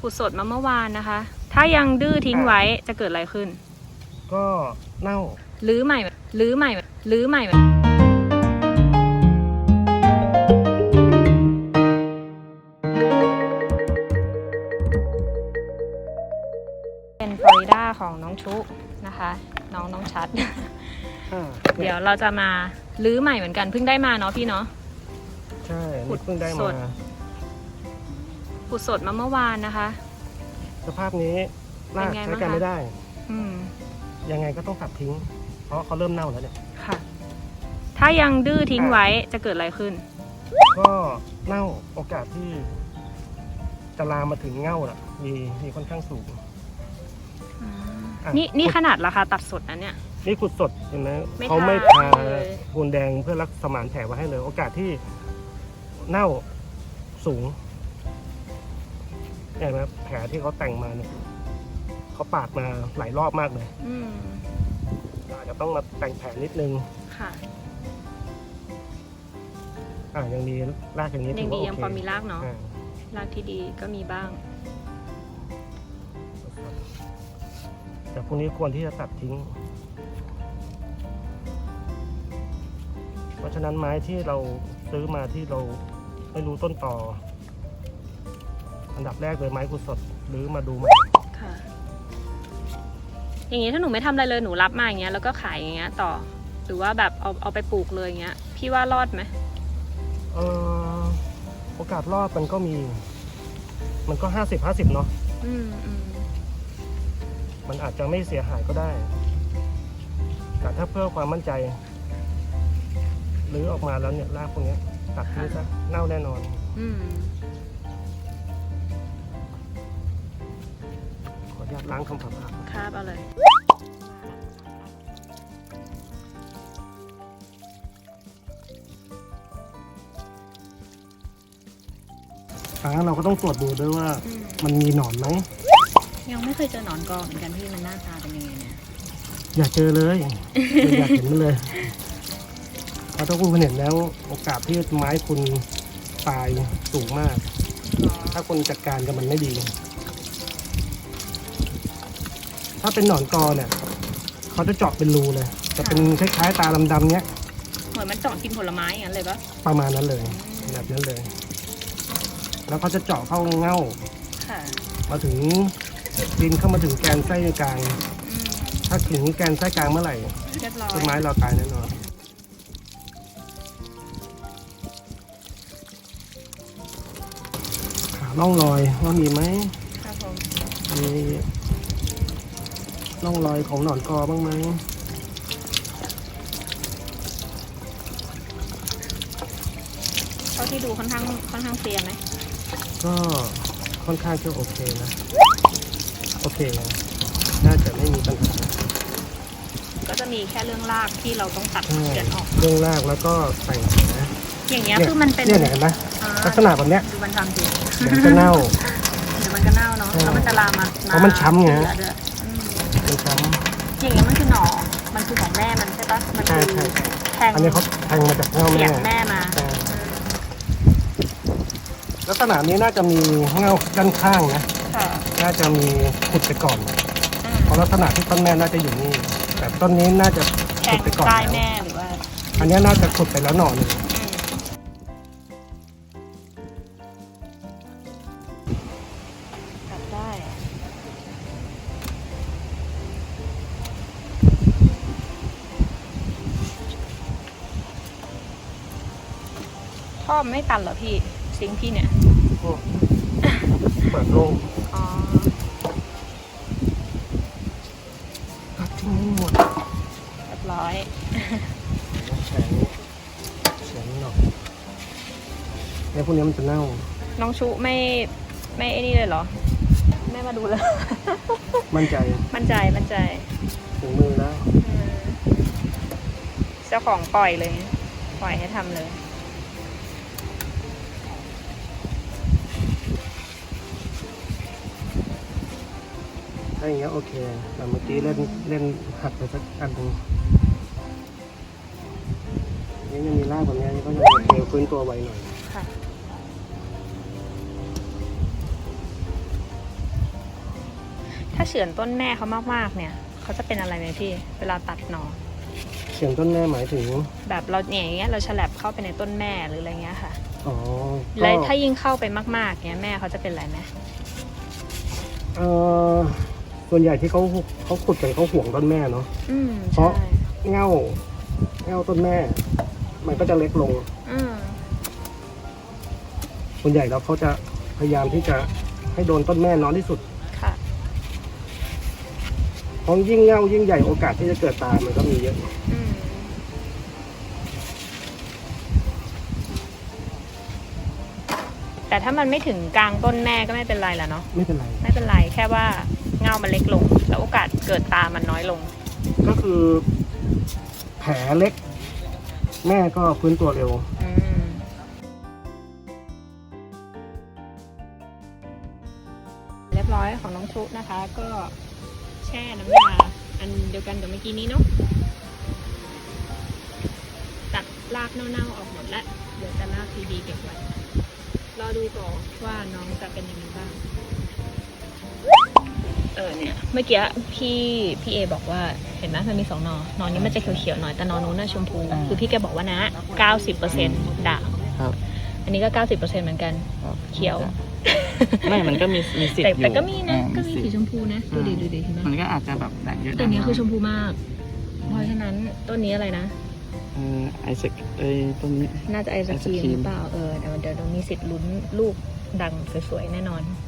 ขุดสดมาเมื่อวานนะคะ ถ้ายังดื้อทิ้งไว้จะเกิดอะไรขึ้น ก็เน่ารื้อใหม่รื้อใหม่รื้อใหม่เป็นฟลอริดาของน้องชุนะคะ น้องน้องชัด อ่าเดี๋ยวเราจะมารื้อใหม่เหมือนกันเพิ่งได้มาเนาะพี่เนาะ ใช่ขุนี่ดเพิ่งได้สมา ด ขุดสดมาเมื่อวานนะคะ สภาพนี้ลากเป็นไงใช้บ้างกันคะ ไม่ได้ อืม ยังไงก็ต้องตัดทิ้ง เพราะเขาเริ่มเน่าแล้วเนี่ย ค่ะ ถ้ายังดื้อทิ้งไว้จะเกิดอะไรขึ้น ก็เน่าโอกาสที่จะลามมาถึงเง่าน่ะ มีมีค่อนข้างสูงอะนี่นี่ขนาดราคาตัดสดนะเนี่ย นี่ขุดสดเห็นไหมไม่เขาไม่ทาทาเลย ปูนแดงเพื่อรักสมานแผลไว้ให้เลย โอกาสที่เน่าสูง เห็นไหมแผลที่เขาแต่งมาเนี่ยเขาปาดมาหลายรอบมากเลยอืมอาจจะต้องมาแต่งแผลนิดนึงค่ะอ่ายังมีรากอย่างนี้ยัถืงอดีว่าโอยังเคพอมีรากเนาะอ่ารากที่ดีก็มีบ้าง แต่พวกนี้ควรที่จะตัดทิ้ง เพราะฉะนั้นไม้ที่เราซื้อมาที่เราไม่รู้ต้นต่อ อันดับแรกเลยไม้กุสดหรือมาดูใหม่ค่ะ อย่างงี้ถ้าหนูไม่ทำอะไรเลยหนูรับมาอย่างเงี้ยแล้วก็ขายอย่างเงี้ยต่อ หรือว่าแบบเอาเอาไปปลูกเลยอย่างเงี้ย พี่ว่ารอดไหมเออโอกาสรอดมันก็มี มันก็ห้าสิบห้าสิบเนาะอืมอืมมันอาจจะไม่เสียหายก็ได้ แต่ถ้าเพื่อความมั่นใจ หรือออกมาแล้วเนี่ยรากพวกเนี้ยตัดทิ้งซะเน่าแน่นอน อืม ญาตล้างคำสาปครับเอาเลยครั้งเราก็ต้องตรวจดูด้วยว่าอืมมันมีหนอนไหมยังไม่เคยเจอหนอนกอเหมือนกันพี่มันหน้าตาเป็นยังไงเนี่ยอย่าเจอเลย อยากเห็นมันเลยเพราะถ้าคุณเห็นแล้วโอกาสที่ไม้คุณตายสูงมาก ถ้าคุณจัดการกับมันไม่ดี ถ้าเป็นหนอนกอเนี่ยเขาจะเจาะเป็นรูเลย จะเป็นคล้ายๆตาดำๆเนี้ย เหมือนมันเจาะกินผลไม้อย่างนั้นเลยปะประมาณนั้นเลยแบบนั้นเลย แล้วเขาจะเจาะเข้าเง่าค่ะมาถึงดินเข้ามาถึงแกนไส้กลางอืมถ้าถึงแกนไส้กลางเมื่อไหร่เรียบร้อยต้นไม้เราตายแน่นอน หาร่องรอยว่ามีไหมครับผมมี ร่องรอยของหนอนกอบ้างไหมเท่าที่ดูค่อนข้างค่อนข้างเคลียร์ไหมก็ค่อนข้างจะโอเคนะ โอเคน่าจะไม่มีปัญหาก็จะมีแค่เรื่องรากที่เราต้องตัดใช่เดือนออก เรื่องแรกแล้วก็แต่งนะอย่างเงี้ยคือมันเป็นเนี่ยเห็นไหมอ่าลักษณะแบบเนี้ยดูมันทำสิเดี๋ยวจะเน่าเดี๋ยวมันก็เน่าเนาะใช่แล้วมันจะลามมาเพราะมันช้ำไง ช้อย่างเงี้ยมันคือหน่อ มันคือของแม่มันใช่ปะมันำใช่คือใช่ใช่แทงอันนี้เขาแทงมาจากเง่าเสีแม่ยงแม่มาใช่ลักษณะนี้น่าจะมีเง่าด้านข้างนะ ค่ะน่าจะมีขุดไปก่อนอืมเพราะลักษณะที่ต้นแม่น่าจะอยู่นี่ แต่ต้นนี้น่าจะแทขุงดไปก่อนใต้แล้วแม่หรือว่าอันนี้น่าจะขุดไปแล้วหน่อหนึ่ง ท่อมนไม่ตันเหรอพี่ซิงค์พี่เนี่ย เปิดโล่งอ๋อ ตัดทิ้งให้หมดเรียบร้อย แฉงแฉงหน่อยเนี่ยพวกนี้มันจะเน่าน้องชุไม่ไม่ไอ้นี่เลยเหรอ ไม่มาดูเลย มั่นใจมั่นใจมั่นใจถึงมือแล้ว อืมเจ้าของปล่อยเลย ปล่อยให้ทำเลย ถ้าอย่างเงี้ยโอเคแต่เมื่อกี้เล่นเล่นหักไปสักอันหนึงนี่ยังมีรากแบบเนี้ยนี่ก็ยังโอเคฟื้นตัวไวหน่อยค่ะเฉือนต้นแม่เขามากๆเนี่ยเขาจะเป็นอะไรไหมพี่ เวลาตัดหน่อเสียงต้นแม่หมายถึง แบบเราเนี่ยอย่างเงี้ยเราฉลับเข้าไปในต้นแม่หรืออะไรเงี้ยค่ะอ๋อแล้ก็วถ้ายิ่งเข้าไปมากๆเนี้ยแม่เขาจะเป็นอะไรไหมเออ ส่วนใหญ่ที่เขาเขาขุดกันเขาห่วงต้นแม่เนาะอืมเพราะใช่เง่าเง่าต้นแม่ มันก็จะเล็กลงอืมส่วนใหญ่แล้วเขาจะพยายามที่จะให้โดนต้นแม่น้อยที่สุดค่ะเพราะยิ่งเง่ายิ่งใหญ่โอกาสที่จะเกิดตายมันก็มีเยอะอืมแต่ถ้ามันไม่ถึงกลางต้นแม่ก็ไม่เป็นไรละเนาะไม่เป็นไร ไม่เป็นไรแค่ว่า เงามันเล็กลง แล้วโอกาสเกิดตามันน้อยลง ก็คือแผลเล็ก แม่ก็ฟื้นตัวเร็ว อืมเรียบร้อยของน้องชุนะคะ ก็แช่น้ำยาอันเดียวกันกับเมื่อกี้นี้เนาะตัดรากเน่าๆออกหมดแล้วเดี๋ยวจะรากดีๆเก็บไว้รอดูก่อนว่าน้องจะเป็นยังไงบ้าง เออเนี่ยเมื่อกี้พี่พี่เอบอกว่าเห็นไหมมันมีสองหนอหนอนี้มันจะเขียวๆหน่อยแต่หนอนู้นน่ะชมพูอ่า คือพี่แกบอกว่านะเก้าสิบเปอร์เซ็นต์ด่างครับ อันนี้ก็ 90%เหมือนกันครับเขียว ไม่มันก็มีมีสิทแต่ธิ์อยู่แต่ก็มีนะ อ่าก็มีสิทสีธิ์ชมพูนะ ดูดิดูดิเห็นไหมมันก็อาจจะแบบแตกเยอะตัวเนี้ยคือชมมพูมาก เพราะฉะนั้นต้นนี้อะไรนะ เออไอซ์เอ้ยต้นนี้ น่าจะไอศครีมไอศกรีม หรือเปล่าเออเดี๋ยวเดี๋ยวเรามีสิทธิ์ลุ้นลูกดังสวยๆแน่นอนอ